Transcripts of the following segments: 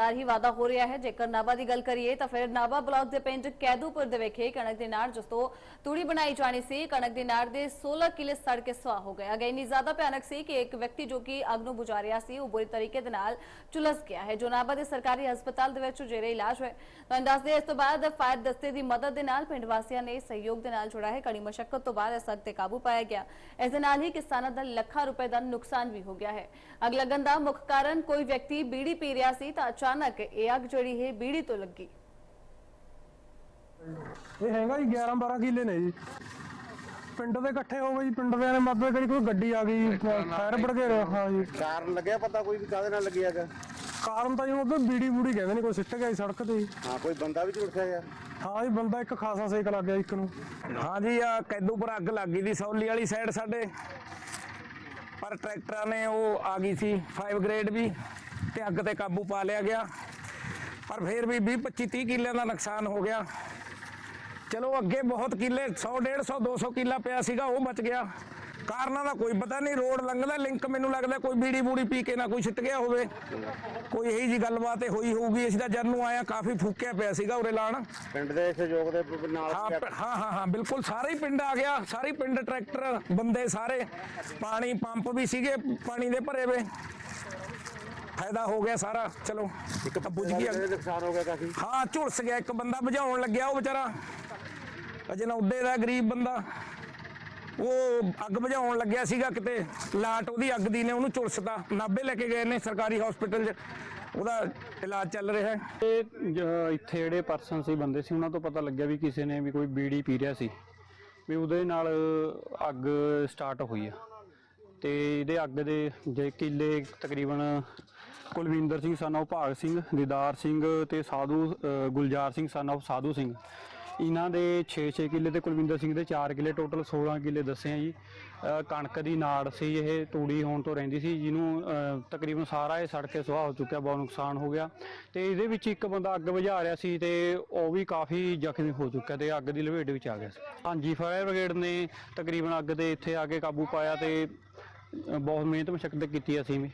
ਲਗਾਤਾਰ ਹੀ ਵਾਧਾ ਹੋ ਰਿਹਾ ਹੈ। ਜੇਕਰ ਨਾਭਾ ਦੀ ਗੱਲ ਕਰੀਏ ਤਾਂ ਫਿਰ ਨਾਭਾ ਬਲਾਕ ਦੇ ਪਿੰਡ ਕੈਦੂਪੁਰ ਦੇ ਵਿਖੇ ਕਣਕ ਦੇ ਨਾੜ ਜਿਸ ਤੋਂ ਤੂੜੀ ਬਣਾਈ ਜਾਣੀ ਸੀ, ਕਣਕ ਦੇ ਨਾੜ ਦੇ 16 ਕਿਲੇ ਸੜ ਕੇ ਸੁਆਹ ਹੋ ਗਿਆ ਗਈ ਇੰਨੀ ਜ਼ਿਆਦਾ ਭਿਆਨਕ ਸੀ ਕਿ ਇੱਕ ਵਿਅਕਤੀ ਜੋ ਕਿ ਅੱਗ ਨੂੰ ਬੁਝਾ ਰਿਹਾ ਸੀ, ਉਹ ਬੁਰੀ ਤਰੀਕੇ ਦੇ ਨਾਲ ਝੁਲਸ ਗਿਆ ਹੈ। ਜੋ ਨਾਭਾ ਦੇ ਸਰਕਾਰੀ ਹਸਪਤਾਲ ਦੇ ਵਿੱਚ ਜੇਰੇ ਇਲਾਜ ਹੈ ਤੁਹਾਨੂੰ ਦੱਸਦੇ ਇਸ ਤੋਂ ਬਾਅਦ ਫਾਇਰ ਦਸਤੇ ਦੀ ਮਦਦ ਦੇ ਨਾਲ ਪਿੰਡ ਵਾਸੀਆਂ ਨੇ ਸਹਿਯੋਗ ਦੇ ਨਾਲ ਜੁੜਾ ਹੈ। ਕੜੀ ਮਸ਼ੱਕਤ ਤੋਂ ਬਾਅਦ ਇਸ ਅੱਗ ਤੇ ਕਾਬੂ ਪਾਇਆ ਗਿਆ। ਇਸ ਦੇ ਨਾਲ ਹੀ ਕਿਸਾਨਾਂ ਦਾ ਲੱਖਾਂ ਰੁਪਏ ਦਾ ਨੁਕਸਾਨ ਵੀ ਹੋ ਗਿਆ ਹੈ। ਅੱਗ ਲੱਗਣ ਦਾ ਮੁੱਖ ਕਾਰਨ ਕੋਈ ਵਿਅਕਤੀ ਬੀੜੀ ਪੀ ਰਿਹਾ ਸੀ ਤਾਂ ਅਚਾਨਕ ਇਹ ਅੱਗ ਜਿਹੜੀ ਹੈ ਬੀੜੀ ਤੋਂ ਲੱਗੀ। ਇਹ ਹੈਗਾ ਜੀ 11 12 ਕਿੱਲੇ ਨੇ ਜੀ। ਪਿੰਡ ਦੇ ਇਕੱਠੇ ਹੋ ਗਏ ਜੀ ਪਿੰਡ ਦੇ ਨੇ ਮਤਲਬ ਕਰੀ ਕੋਈ ਗੱਡੀ ਆ ਗਈ ਫਾਇਰ ਬ੍ਰਿਗੇਡ ਹਾਂ ਜੀ। ਕਾਰਨ ਲੱਗਿਆ ਪਤਾ ਕੋਈ ਵੀ ਕਾਹਦੇ ਨਾਲ ਲੱਗਿਆਗਾ ਕਾਰਨ ਤਾਂ ਜੀ ਉਧਰ ਬੀੜੀ ਬੂੜੀ ਕਹਿੰਦੇ ਨੇ ਕੋਈ ਸਿੱਟ ਗਿਆ ਜੀ ਸੜਕ ਤੇ। ਜੀ। ਹਾਂ ਕੋਈ ਬੰਦਾ ਵੀ ਝੁਲਸਿਆ ਗਿਆ ਹਾਂ ਜੀ ਬੰਦਾ ਇੱਕ ਖਾਸਾ ਸੇਕ ਲੱਗ ਗਿਆ ਇੱਕ ਨੂੰ। ਹਾਂਜੀ ਆ ਕੈਦੂਪੁਰ ਅੱਗ ਲੱਗ ਗਈ ਦੀ ਸੌਲੀ ਵਾਲੀ ਸਾਈਡ ਸਾਡੇ। ਪਰ ਟਰੈਕਟਰਾਂ ਨੇ ਉਹ ਆ ਗਈ ਸੀ 5 ਗ੍ਰੇਡ ਵੀ। ਤੇ ਅੱਗ ਤੇ ਕਾਬੂ ਪਾ ਲਿਆ ਗਿਆ। ਪਰ ਫਿਰ ਵੀ 20 25 30 ਕਿੱਲਿਆਂ ਦਾ ਨੁਕਸਾਨ ਹੋ ਗਿਆ। ਚਲੋ ਅੱਗੇ ਬਹੁਤ ਕਿੱਲੇ 100 150 200 ਕਿੱਲਾ ਪਿਆ ਸੀਗਾ ਉਹ ਬਚ ਗਿਆ। ਕਾਰਨਾਂ ਦਾ ਕੋਈ ਪਤਾ ਨਹੀਂ ਰੋਡ ਲੰਘਦਾ ਲਿੰਕ ਮੈਨੂੰ ਲੱਗਦਾ ਕੋਈ ਬੀੜੀ ਬੂੜੀ ਪੀ ਕੇ ਨਾ ਕੋਈ ਛਿੱਟ ਗਿਆ ਹੋਵੇ। ਕੋਈ ਇਹੀ ਜੀ ਗੱਲਬਾਤ ਹੋਈ ਹੋਊਗੀ ਅਸੀਂ ਤਾਂ ਜਦ ਨੂੰ ਆਇਆ ਕਾਫੀ ਫੂਕਿਆ ਪਿਆ ਸੀਗਾ ਉਰੇ ਲਾਣ। ਪਿੰਡ ਦੇ ਸਹਿਯੋਗ ਦੇ ਨਾਲ ਹਾਂ ਹਾਂ ਹਾਂ ਬਿਲਕੁਲ ਸਾਰੇ ਹੀ ਪਿੰਡ ਆ ਗਿਆ ਸਾਰੇ ਪਿੰਡ ਟਰੈਕਟਰ ਬੰਦੇ ਸਾਰੇ। ਪਾਣੀ ਪੰਪ ਵੀ ਸੀਗੇ ਪਾਣੀ ਦੇ ਭਰੇ ਵੇ। ਫਾਇਦਾ ਹੋ ਗਿਆ ਸਾਰਾ ਚਲੋ ਇੱਕ ਤਾਂ ਬੁਝ ਗਈ ਅੱਗ। ਨੁਕਸਾਨ ਹੋ ਗਿਆ ਕਾਫੀ। ਹਾਂ ਝੁਲਸ ਗਿਆ ਇੱਕ ਬੰਦਾ ਬੁਝਾਉਣ ਲੱਗਿਆ ਉਹ ਵਿਚਾਰਾ। ਅਜੇ ਨਾ ਉੱਡੇ ਦਾ ਗਰੀਬ ਬੰਦਾ। ਉਹ ਅੱਗ ਬੁਝਾਉਣ ਲੱਗਿਆ ਸੀਗਾ ਕਿਤੇ ਲਾਟ ਉਹਦੀ ਅੱਗ ਦੀ ਨੇ ਉਹਨੂੰ ਝੁਲਸਤਾ। ਨਾਭੇ ਲੈ ਕੇ ਗਏ ਨੇ ਸਰਕਾਰੀ ਹਸਪੀਟਲ 'ਚ। ਉਹਦਾ ਇਲਾਜ ਚੱਲ ਰਿਹਾ। ਜ- ਇੱਥੇ ਜਿਹੜੇ ਪਰਸਨ ਸੀ ਬੰਦੇ ਸੀ ਉਹਨਾਂ ਤੋਂ ਪਤਾ ਲੱਗਿਆ ਵੀ ਕਿਸੇ ਨੇ ਵੀ ਕੋਈ ਬੀੜੀ ਪੀ ਰਿਹਾ ਸੀ। ਵੀ ਉਹਦੇ ਨਾਲ ਅੱਗ ਸਟਾਰਟ ਹੋਈ ਆ। ਤੇ ਇਹਦੇ ਅੱਗ ਦੇ ਜੇ ਕਿੱਲੇ ਤਕਰੀਬਨ ਕੁਲਵਿੰਦਰ ਸਿੰਘ ਸਨ of ਭਾਗ ਸਿੰਘ, ਦੀਦਾਰ ਸਿੰਘ ਤੇ ਸਾਧੂ ਗੁਲਜ਼ਾਰ ਸਿੰਘ ਸਨ of ਸਾਧੂ ਸਿੰਘ। ਇਹਨਾਂ ਦੇ 6-6 ਕਿੱਲੇ ਤੇ ਕੁਲਵਿੰਦਰ ਸਿੰਘ ਦੇ 4 ਕਿੱਲੇ ਟੋਟਲ 16 ਕਿੱਲੇ ਦੱਸੇ ਆ ਜੀ। ਕਣਕ ਦੀ ਨਾੜ ਸੀ, ਇਹ ਤੂੜੀ ਹੋਣ ਤੋਂ ਰਹਿੰਦੀ ਸੀ, ਜਿਹਨੂੰ ਤਕਰੀਬਨ ਸਾਰਾ ਇਹ ਸੜ ਕੇ ਸੁਆਹ ਹੋ ਚੁੱਕਿਆ, ਬਹੁਤ ਨੁਕਸਾਨ ਹੋ ਗਿਆ। ਤੇ ਇਹਦੇ ਵਿੱਚ ਇੱਕ ਬੰਦਾ ਅੱਗ ਬੁਝਾ ਰਿਹਾ ਸੀ ਤੇ ਉਹ ਵੀ ਕਾਫੀ ਜ਼ਖਮੀ ਹੋ ਚੁੱਕਿਆ ਤੇ ਅੱਗ ਦੀ ਲਪੇਟ ਵਿੱਚ ਆ ਗਿਆ ਸੀ। ਹਾਂਜੀ, ਫਾਇਰ ਬ੍ਰਿਗੇਡ ਨੇ ਤਕਰੀਬਨ ਅੱਗ ਤੇ ਇੱਥੇ ਆ ਕੇ ਕਾਬੂ ਪਾਇਆ ਤੇ ਬਹੁਤ ਮਿਹਨਤ ਮਸ਼ਕਤ ਕੀਤੀ ਅਸੀਂ ਵੀ।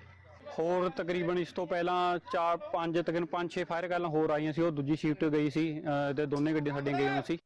ਹੋਰ ਤਕਰੀਬਨ ਇਸ ਤੋਂ ਪਹਿਲਾਂ 4 5 ਤਕਰੀਬਨ 5 6 ਫਾਇਰ ਗੱਲਾਂ ਹੋਰ ਆਈਆਂ ਸੀ ਉਹ ਦੂਜੀ ਸ਼ਿਫਟ ਗਈ ਸੀ ਅ, ਤੇ ਦੋਨੇ ਗੱਡੀਆਂ ਸਾਡੀਆਂ ਗਈਆਂ ਸੀ।